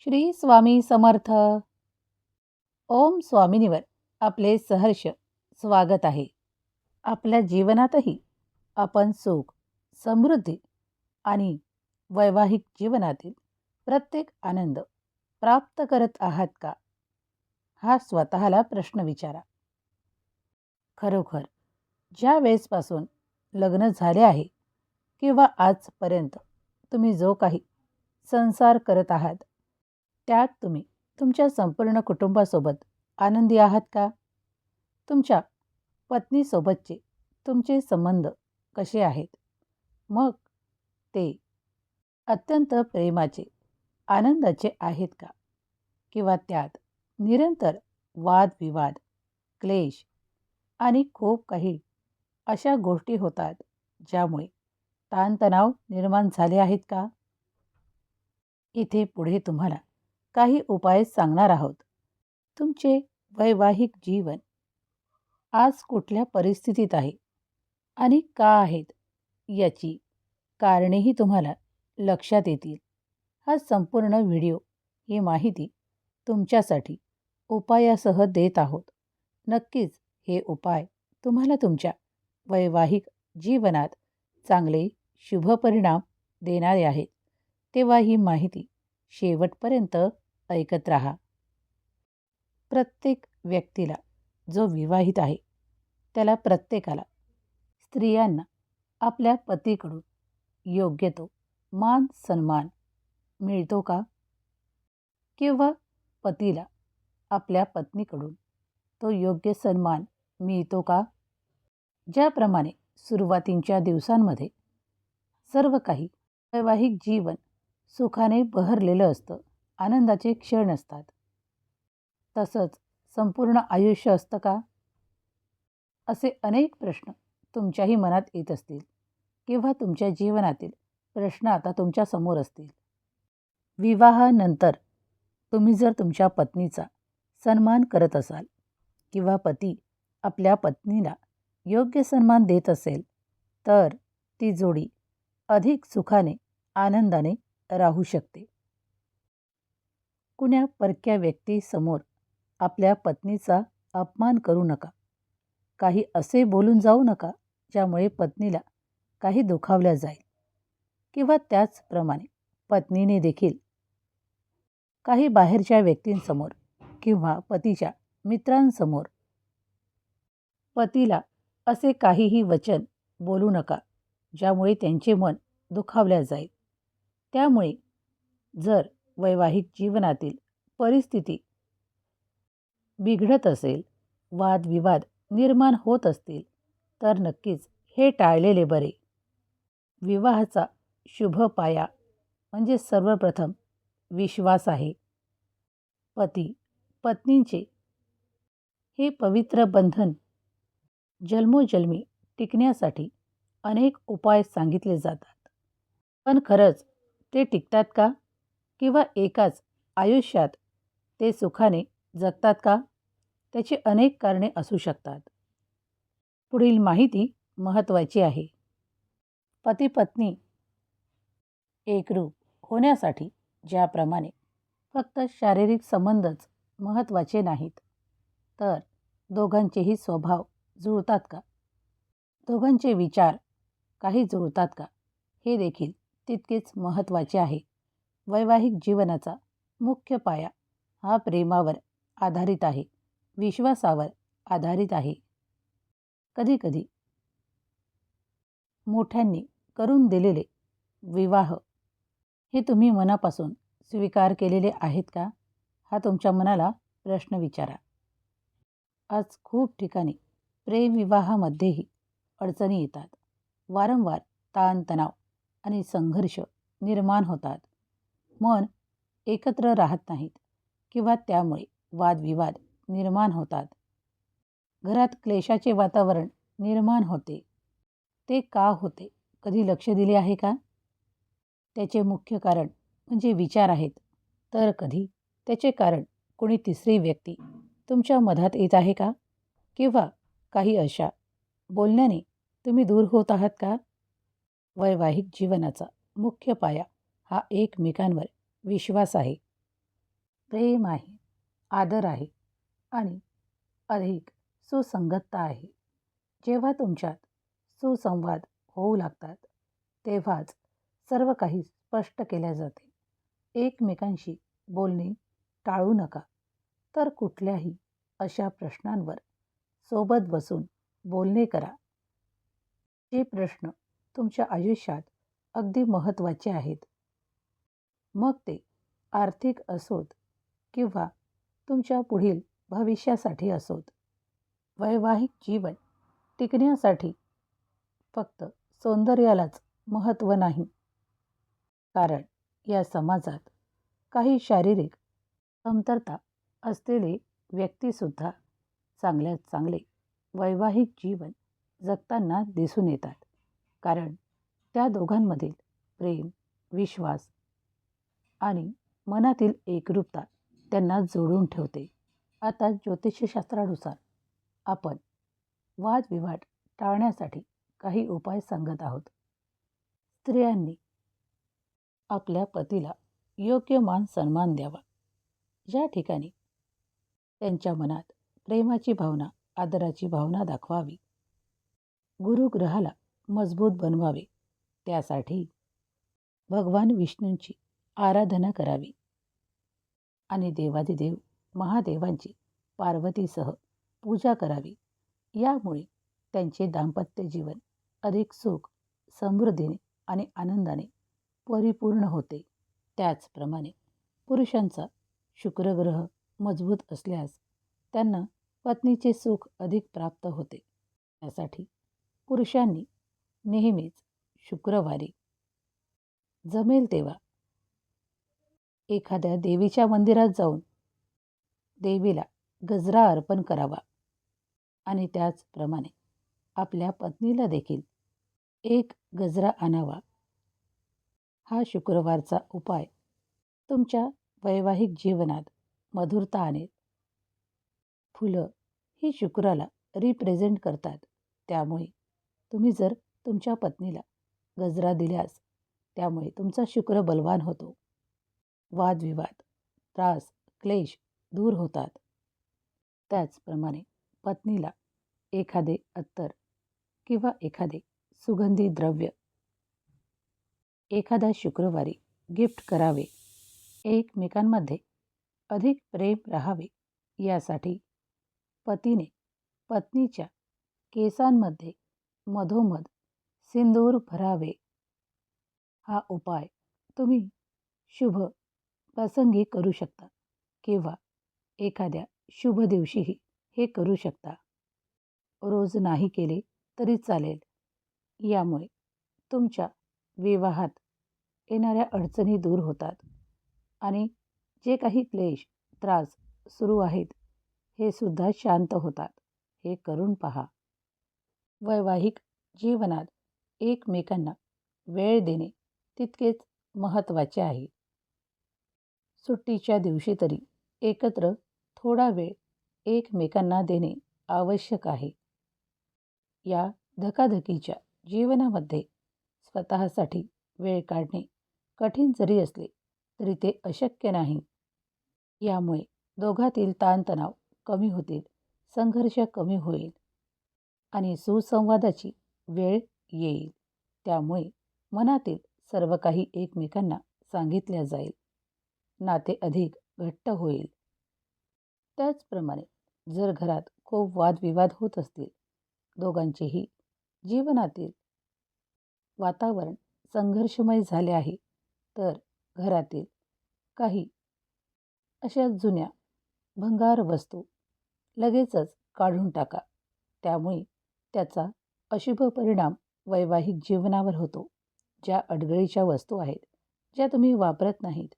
श्री स्वामी समर्थ. ओम स्वामिनीवर आपले सहर्ष स्वागत आहे. आपल्या जीवनातही आपण सुख समृद्धी आणि वैवाहिक जीवनातील प्रत्येक आनंद प्राप्त करत आहात का? हा स्वतःला प्रश्न विचारा. खरोखर ज्या वेळेसपासून लग्न झाले आहे किंवा आजपर्यंत तुम्ही जो काही संसार करत आहात त्यात तुम्ही तुमच्या संपूर्ण कुटुंबासोबत आनंदी आहात का? तुमच्या पत्नीसोबतचे तुमचे संबंध कसे आहेत? मग ते अत्यंत प्रेमाचे आनंदाचे आहेत का? किंवा त्यात निरंतर वादविवाद क्लेश आणि खूप काही अशा गोष्टी होतात ज्यामुळे ताणतणाव निर्माण झाले आहेत का? इथे पुढे तुम्हाला काही उपाय सांगणार आहोत. तुमचे वैवाहिक जीवन आज कुठल्या परिस्थितीत आहे? आणि का आहेत? याची कारणेही तुम्हाला लक्षात येतील. हा संपूर्ण व्हिडिओ ही माहिती तुमच्यासाठी उपायासह देत आहोत. नक्कीच हे उपाय तुम्हाला तुमच्या वैवाहिक जीवनात चांगले शुभ परिणाम देणारे आहेत. तेव्हा ही माहिती शेवटपर्यंत ऐकत राहा. प्रत्येक व्यक्तीला जो विवाहित आहे त्याला प्रत्येकाला स्त्रियांना आपल्या पतीकडून योग्य तो मान सन्मान मिळतो का? किंवा पतीला आपल्या पत्नीकडून तो योग्य सन्मान मिळतो का? ज्याप्रमाणे सुरुवातींच्या दिवसांमध्ये सर्व काही वैवाहिक जीवन सुखाने बहरलेलं असतं. आनंदाचे क्षण असतात. तसंच संपूर्ण आयुष्य असतं का? असे अनेक प्रश्न तुमच्याही मनात येत असतील किंवा तुमच्या जीवनातील प्रश्न आता तुमच्यासमोर असतील. विवाहानंतर तुम्ही जर तुमच्या पत्नीचा सन्मान करत असाल किंवा पती आपल्या पत्नीला योग्य सन्मान देत असेल तर ती जोडी अधिक सुखाने आनंदाने राहू शकते. कुण्या परक्या व्यक्तीसमोर आपल्या पत्नीचा अपमान करू नका. काही असे बोलून जाऊ नका ज्यामुळे पत्नीला काही दुखावल्या जाईल. किंवा त्याचप्रमाणे पत्नीने देखील काही बाहेरच्या व्यक्तींसमोर किंवा पतीच्या मित्रांसमोर पतीला असे काहीही वचन बोलू नका ज्यामुळे त्यांचे मन दुखावल्या जाईल. त्यामुळे जर वैवाहिक जीवनातील परिस्थिती बिघडत असेल वादविवाद निर्माण होत असतील तर नक्कीच हे टाळलेले बरे. विवाहाचा शुभ पाया म्हणजे सर्वप्रथम विश्वास आहे. पती पत्नींचे हे पवित्र बंधन जन्मोजन्मी टिकण्यासाठी अनेक उपाय सांगितले जातात. पण खरंच ते टिकतात का? किंवा एकाच आयुष्यात ते सुखाने जगतात का? त्याची अनेक कारणे असू शकतात. पुढील माहिती महत्त्वाची आहे. पती पत्नी एकरूप होण्यासाठी ज्याप्रमाणे फक्त शारीरिक संबंधच महत्त्वाचे नाहीत तर दोघांचेही स्वभाव जुळतात का? दोघांचे विचार काही जुळतात का? हे देखील तितकेच महत्त्वाचे आहे. वैवाहिक जीवनाचा मुख्य पाया हा प्रेमावर आधारित आहे. विश्वासावर आधारित आहे. कधीकधी मोठ्यांनी करून दिलेले विवाह हे तुम्ही मनापासून स्वीकार केलेले आहेत का? हा तुमच्या मनाला प्रश्न विचारा. आज खूप ठिकाणी प्रेमविवाहामध्येही अडचणी येतात. वारंवार ताणतणाव आणि संघर्ष निर्माण होतात. मन एकत्र राहत नाहीत किंवा त्यामुळे वादविवाद निर्माण होतात. घरात क्लेशाचे वातावरण निर्माण होते. ते का होते? कधी लक्ष दिले आहे का? त्याचे मुख्य कारण म्हणजे विचार आहेत. तर कधी? त्याचे कारण कोणी तिसरी व्यक्ती तुमच्या मधात येत आहे का? किंवा काही अशा बोलण्याने तुम्ही दूर होत आहात का? वैवाहिक जीवनाचा मुख्य पाया हा एकमेकांवर विश्वास आहे. प्रेम आहे आदर आहे आणि अधिक सुसंगतता आहे. जेव्हा तुमच्यात सुसंवाद होऊ लागतात तेव्हाच सर्व काही स्पष्ट केल्या जाते. एकमेकांशी बोलणे टाळू नका. तर कुठल्याही अशा प्रश्नांवर सोबत बसून बोलणे करा. जे प्रश्न तुमच्या आयुष्यात अगदी महत्त्वाचे आहेत. मग ते आर्थिक असोत किंवा तुमच्या पुढील भविष्यासाठी असोत. वैवाहिक जीवन टिकण्यासाठी फक्त सौंदर्यालाच महत्त्व नाही. कारण या समाजात काही शारीरिक कमतरता असलेले व्यक्तीसुद्धा चांगल्यात चांगले वैवाहिक जीवन जगताना दिसून येतात. कारण त्या दोघांमधील प्रेम विश्वास आणि मनातील एकरूपता त्यांना जोडून ठेवते. आता ज्योतिषशास्त्रानुसार आपण वादविवाद टाळण्यासाठी काही उपाय सांगत आहोत. स्त्रियांनी आपल्या पतीला योग्य मान सन्मान द्यावा. ज्या ठिकाणी त्यांच्या मनात प्रेमाची भावना आदराची भावना दाखवावी गुरुग्रहाला मजबूत बनवावे. त्यासाठी भगवान विष्णूंची आराधना करावी. आणि देवादिदेव महादेवांची पार्वतीसह पूजा करावी. यामुळे त्यांचे दाम्पत्य जीवन अधिक सुख समृद्धीने आणि आनंदाने परिपूर्ण होते. त्याचप्रमाणे पुरुषांचा शुक्रग्रह मजबूत असल्यास त्यांना पत्नीचे सुख अधिक प्राप्त होते. त्यासाठी पुरुषांनी नेहमीच शुक्रवारी. जमेल तेव्हा. एखाद्या देवीच्या मंदिरात जाऊन देवीला गजरा अर्पण करावा. आणि त्याचप्रमाणे आपल्या पत्नीला देखील एक गजरा आणावा. हा शुक्रवारचा उपाय तुमच्या वैवाहिक जीवनात मधुरता आणेल. फुलं ही शुक्राला रिप्रेझेंट करतात. त्यामुळे तुम्ही जर तुमच्या पत्नीला गजरा दिल्यास त्यामुळे तुमचा शुक्र बलवान होतो. वादविवाद त्रास क्लेश दूर होतात. त्याचप्रमाणे पत्नीला एखादे अत्तर किंवा एखादे सुगंधी द्रव्य एखाद्या शुक्रवारी गिफ्ट करावे. एकमेकांमध्ये अधिक प्रेम राहावे यासाठी पतीने पत्नीच्या केसांमध्ये मधोमध सिंदूर भरावे. हा उपाय तुम्ही शुभ प्रसंगी करू शकता किंवा एखाद्या शुभ दिवशीही हे करू शकता. रोज नाही केले तरी चालेल. यामुळे तुमच्या विवाहात येणाऱ्या अडचणी दूर होतात आणि जे काही क्लेश त्रास सुरू आहेत हे सुद्धा शांत होतात. हे करून पहा. वैवाहिक जीवनात एकमेकांना वेळ देणे तितकेच महत्त्वाचे आहे. सुट्टीच्या दिवशी तरी एकत्र थोडा वेळ एकमेकांना देणे आवश्यक आहे. या धकाधकीच्या जीवनामध्ये स्वतःसाठी वेळ काढणे कठीण जरी असले तरी ते अशक्य नाही. यामुळे दोघातील ताणतणाव कमी होतील संघर्ष कमी होईल आणि सुसंवादाची वेळ येईल. त्यामुळे मनातील सर्व काही एकमेकांना सांगितल्या जाईल. नाते अधिक घट्ट होईल. त्याचप्रमाणे जर घरात खूप वादविवाद होत असतील दोघांचेही जीवनातील वातावरण संघर्षमय झाले आहे तर घरातील काही अशा जुन्या भंगार वस्तू लगेचच काढून टाका. त्यामुळे त्याचा अशुभ परिणाम वैवाहिक जीवनावर होतो. ज्या अडगळीच्या वस्तू आहेत ज्या तुम्ही वापरत नाहीत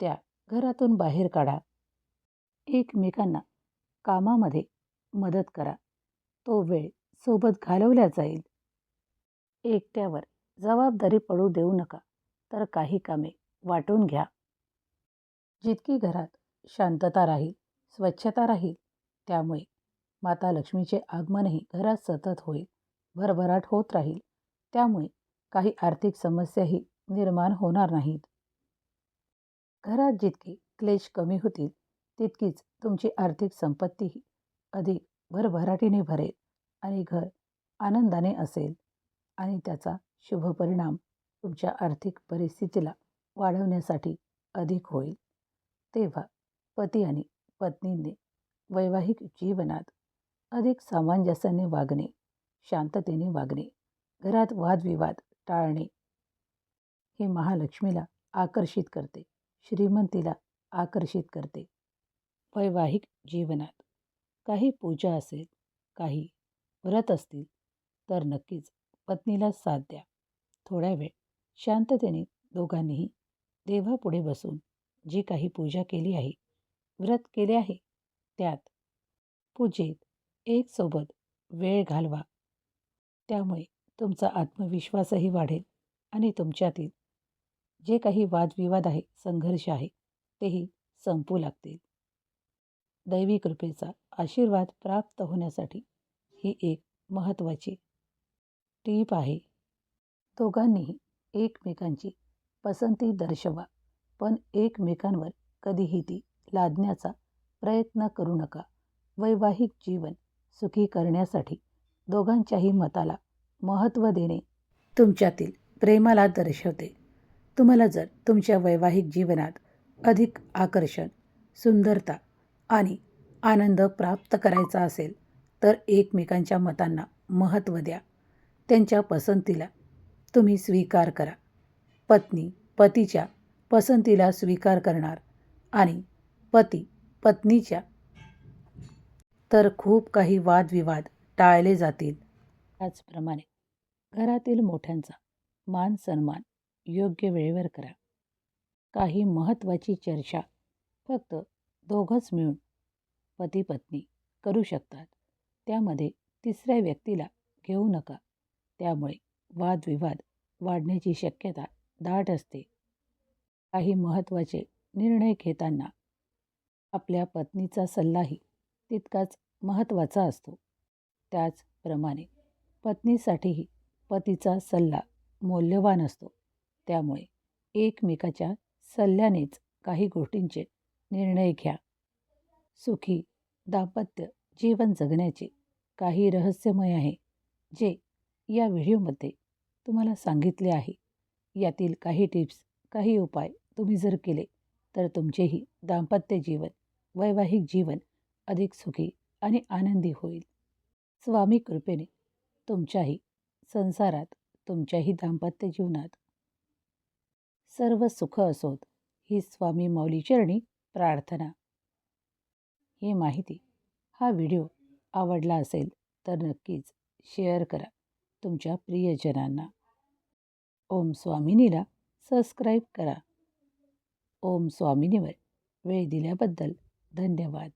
त्या घरातून बाहेर काढा. एकमेकांना कामामध्ये मदत करा. तो वेळ सोबत घालवल्या जाईल. एकट्यावर जबाबदारी पडू देऊ नका तर काही कामे वाटून घ्या. जितकी घरात शांतता राहील स्वच्छता राहील त्यामुळे माता लक्ष्मीचे आगमनही घरात सतत होईल. भरभराट होत राहील. त्यामुळे काही आर्थिक समस्याही निर्माण होणार नाहीत. घरात जितके क्लेश कमी होतील तितकीच तुमची आर्थिक संपत्तीही अधिक भरभराटीने भरेल आणि घर आनंदाने असेल आणि त्याचा शुभ परिणाम तुमच्या आर्थिक परिस्थितीला वाढवण्यासाठी अधिक होईल. तेव्हा पती आणि पत्नींनी वैवाहिक जीवनात अधिक सामंजस्याने वागणे शांततेने वागणे घरात वादविवाद टाळणे. हे महालक्ष्मीला आकर्षित करते श्रीमंतीला आकर्षित करते. वैवाहिक जीवनात काही पूजा असेल काही व्रत असतील तर नक्कीच पत्नीला साथ द्या. थोड्या वेळ शांततेने दोघांनीही देवापुढे बसून जी काही पूजा केली आहे व्रत केले आहे त्यात पूजेत एक सोबत वेळ घालवा. त्यामुळे तुमचा आत्मविश्वासही वाढेल आणि तुमच्यातील जे काही वादविवाद आहे संघर्ष आहे तेही संपू लागतील. दैवी कृपेचा आशीर्वाद प्राप्त होण्यासाठी ही एक महत्त्वाची टीप आहे. दोघांनीही एकमेकांची पसंती दर्शवा पण एकमेकांवर कधीही ती लादण्याचा प्रयत्न करू नका. वैवाहिक जीवन सुखी करण्यासाठी दोघांच्याही मताला महत्त्व देणे. तुमच्यातील प्रेमाला दर्शवते. तुम्हाला जर तुमच्या वैवाहिक जीवनात अधिक आकर्षण सुंदरता आणि आनंद प्राप्त करायचा असेल तर एकमेकांच्या मतांना महत्त्व द्या. त्यांच्या पसंतीला तुम्ही स्वीकार करा. पत्नी पतीच्या पसंतीला स्वीकार करणार आणि पती पत्नीच्या तर खूप काही वादविवाद टाळले जातील. त्याचप्रमाणे घरातील मोठ्यांचा मान सन्मान योग्य वेळेवर करा. काही महत्त्वाची चर्चा फक्त दोघंच मिळून पती पत्नी करू शकतात. त्यामध्ये तिसऱ्या व्यक्तीला घेऊ नका. त्यामुळे वादविवाद वाढण्याची शक्यता दाट असते. काही महत्त्वाचे निर्णय घेताना आपल्या पत्नीचा सल्लाही तितकाच महत्त्वाचा असतो. त्याचप्रमाणे पत्नीसाठीही पतीचा सल्ला मौल्यवान असतो. त्यामुळे एकमेकाच्या सल्ल्यानेच काही गोष्टींचे निर्णय घ्या. सुखी दाम्पत्य जीवन जगण्याचे काही रहस्यमय आहे जे या व्हिडिओमध्ये तुम्हाला सांगितले आहे. यातील काही टिप्स काही उपाय तुम्ही जर केले तर तुमचेही दाम्पत्य जीवन वैवाहिक जीवन अधिक सुखी आणि आनंदी होईल. स्वामी कृपेने तुमच्याही संसारात तुमच्याही दाम्पत्य जीवनात सर्व सुख असोत ही स्वामी मौलीचरणी प्रार्थना. ही माहिती हा व्हिडिओ आवडला असेल तर नक्कीच शेअर करा तुमच्या प्रियजनांना. ओम स्वामिनीला सबस्क्राईब करा. ओम स्वामिनीवर वेळ दिल्याबद्दल धन्यवाद.